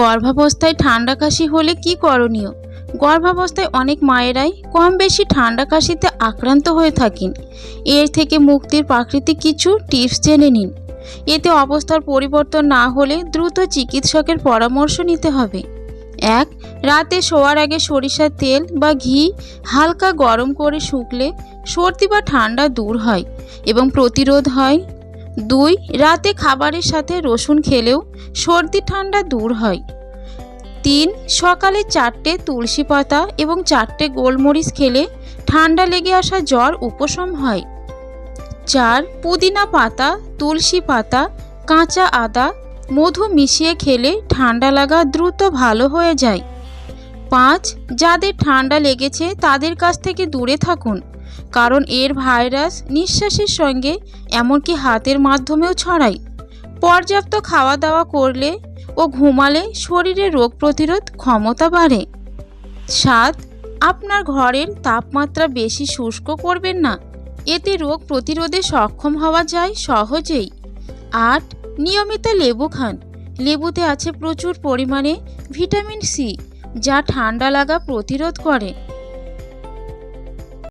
গর্ভাবস্থায় ঠান্ডা কাশি হলে কি করণীয়? গর্ভাবস্থায় অনেক মায়েরাই কম বেশি ঠান্ডা কাশিতে আক্রান্ত হয়ে থাকেন। এর থেকে মুক্তির প্রাকৃতিক কিছু টিপস জেনে নিন। এতে অবস্থার পরিবর্তন না হলে দ্রুত চিকিৎসকের পরামর্শ নিতে হবে। এক, রাতে শোয়ার আগে সরিষার তেল বা ঘি হালকা গরম করে শুকলে সর্দি বা ঠান্ডা দূর হয় এবং প্রতিরোধ হয়। দুই, রাতে খাবারের সাথে রসুন খেলেও সর্দি ঠান্ডা দূর হয়। তিন সকালে চারটে তুলসী পাতা এবং চারটে গোলমরিচ খেলে ঠান্ডা লেগে আসা জ্বর উপশম হয়। চার, পুদিনা পাতা, তুলসী পাতা, কাঁচা আদা, মধু মিশিয়ে খেলে ঠান্ডা লাগা দ্রুত ভালো হয়ে যায়। পাঁচ, যাদের ঠান্ডা লেগেছে তাদের কাছ থেকে দূরে থাকুন, কারণ এর ভাইরাস নিঃশ্বাসের সঙ্গে এমনকি হাতের মাধ্যমেও ছড়ায়। পর্যাপ্ত খাওয়া দাওয়া করলে ও ঘুমালে শরীরে রোগ প্রতিরোধ ক্ষমতা বাড়ে। সাত, আপনার ঘরের তাপমাত্রা বেশি শুষ্ক করবেন না। এতে রোগ প্রতিরোধে সক্ষম হওয়া যায় সহজেই। আট, নিয়মিত লেবু খান। লেবুতে আছে প্রচুর পরিমাণে ভিটামিন সি, যা ঠান্ডা লাগা প্রতিরোধ করে।